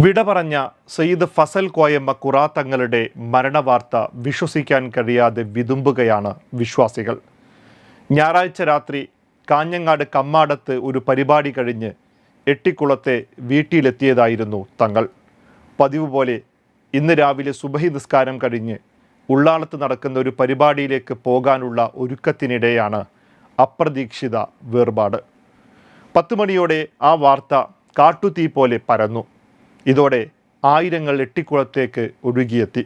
വിട പറഞ്ഞ സയ്യിദ് ഫസൽ കോയമ്മ തങ്ങളുടെ മരണവാർത്ത വിശ്വസിക്കാൻ കഴിയാതെ വിതുമ്പുകയാണ് വിശ്വാസികൾ. ഞായറാഴ്ച രാത്രി കാഞ്ഞങ്ങാട് കമ്മാടത്ത് ഒരു പരിപാടി കഴിഞ്ഞ് എട്ടിക്കുളത്തെ വീട്ടിലെത്തിയതായിരുന്നു തങ്ങൾ. പതിവ് പോലെ ഇന്ന് രാവിലെ സുബഹി നിസ്കാരം കഴിഞ്ഞ് ഉള്ളാളത്ത് നടക്കുന്ന ഒരു പരിപാടിയിലേക്ക് പോകാനുള്ള ഒരുക്കത്തിനിടെയാണ് അപ്രതീക്ഷിത വേർപാട്. പത്ത് മണിയോടെ ആ വാർത്ത കാട്ടുതീ പോലെ പരന്നു. ഇതോടെ ആയിരങ്ങൾ എട്ടിക്കുളത്തേക്ക് ഒഴുകിയെത്തി.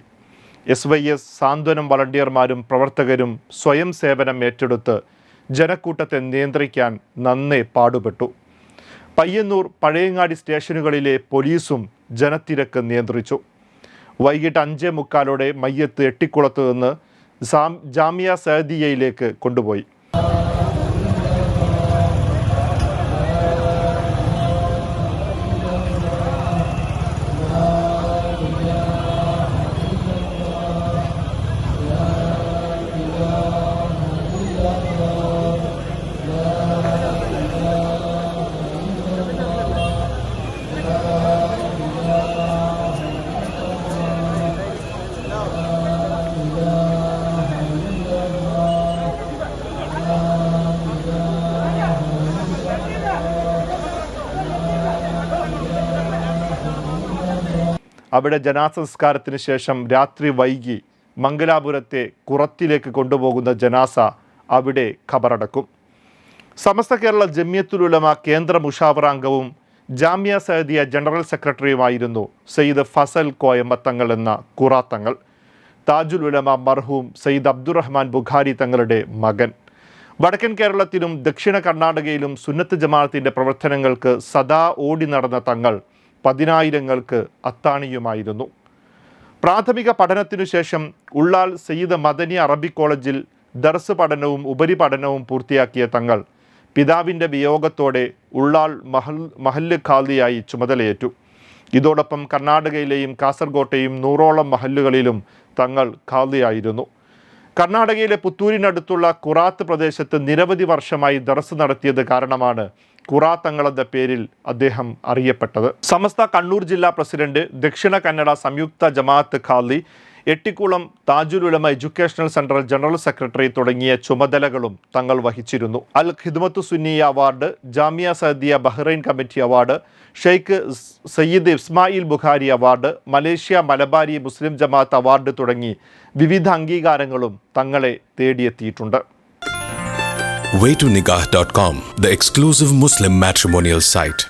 എസ് വൈ എസ് സാന്ത്വനം വളണ്ടിയർമാരും പ്രവർത്തകരും സ്വയം സേവനം ഏറ്റെടുത്ത് ജനക്കൂട്ടത്തെ നിയന്ത്രിക്കാൻ നന്നേ പാടുപെട്ടു. പയ്യന്നൂർ പഴയങ്ങാടി സ്റ്റേഷനുകളിലെ പോലീസും ജനത്തിരക്ക് നിയന്ത്രിച്ചു. വൈകിട്ട് അഞ്ചേ മുക്കാലോടെ മയ്യത്ത് എട്ടിക്കുളത്ത് നിന്ന് ജാമിയ സഹദിയയിലേക്ക് കൊണ്ടുപോയി. അവിടെ ജനാസംസ്കാരത്തിന് ശേഷം രാത്രി വൈകി മംഗലാപുരത്തെ കുറത്തിലേക്ക് കൊണ്ടുപോകുന്ന ജനാസ അവിടെ ഖബറടക്കും. സമസ്ത കേരള ജമ്യത്തുലുലമ കേന്ദ്ര മുഷാവറ അംഗവും ജാമ്യ സഹദിയ ജനറൽ സെക്രട്ടറിയുമായിരുന്നു സയ്യിദ് ഫസൽ കോയമ്പത്തങ്ങൾ എന്ന കുറാത്തങ്ങൾ താജുൽ ഉലമ മർഹൂം സയ്യിദ് അബ്ദുറഹ്മാൻ ബുഖാരി തങ്ങളുടെ മകൻ. വടക്കൻ കേരളത്തിലും ദക്ഷിണ കർണാടകയിലും സുന്നത്ത് ജമാഅത്തിന്റെ പ്രവർത്തനങ്ങൾക്ക് സദാ ഓടി നടന്ന തങ്ങൾ പതിനായിരങ്ങൾക്ക് അത്താണിയുമായിരുന്നു. പ്രാഥമിക പഠനത്തിനു ശേഷം ഉള്ളാൽ സയ്യിദ് മദനി അറബി കോളേജിൽ ദർസ് പഠനവും ഉപരിപഠനവും പൂർത്തിയാക്കിയ തങ്ങൾ പിതാവിന്റെ വിയോഗത്തോടെ ഉള്ളാൾ മഹൽ മഹല്ല് ഖാദിയായി ചുമതലയേറ്റു. ഇതോടൊപ്പം കർണാടകയിലെയും കാസർഗോട്ടെയും നൂറോളം മഹല്ലുകളിലും തങ്ങൾ ഖാദിയായിരുന്നു. കർണാടകയിലെ പുത്തൂരിനടുത്തുള്ള കുറാത്ത് പ്രദേശത്ത് നിരവധി വർഷമായി ദർസ് നടത്തിയത് കാരണമാണ് കുറാത്തങ്ങൾ എന്ന പേരിൽ അദ്ദേഹം അറിയപ്പെട്ടത്. സമസ്ത കണ്ണൂർ ജില്ലാ പ്രസിഡന്റ് ദക്ഷിണ കന്നഡ സംയുക്ത ജമാഅത്ത് ഖാലി Ettikkulam Tajululama educational central general secretary തുടങ്ങിയ ചുമതലകളും തങ്ങൾ വഹിച്ചിരുന്നു Al Khidmat Sunniya award Jamia Sadiya Bahrain committee award Sheikh Sayyid Ismail Bukhari award Malaysia Malabari Muslim Jamaath award തുടങ്ങി വിവിധ അംഗീകാരങ്ങളും തങ്ങളെ തേടിയെത്തിയിട്ടുണ്ട് waytonikah.com, the exclusive Muslim matrimonial site.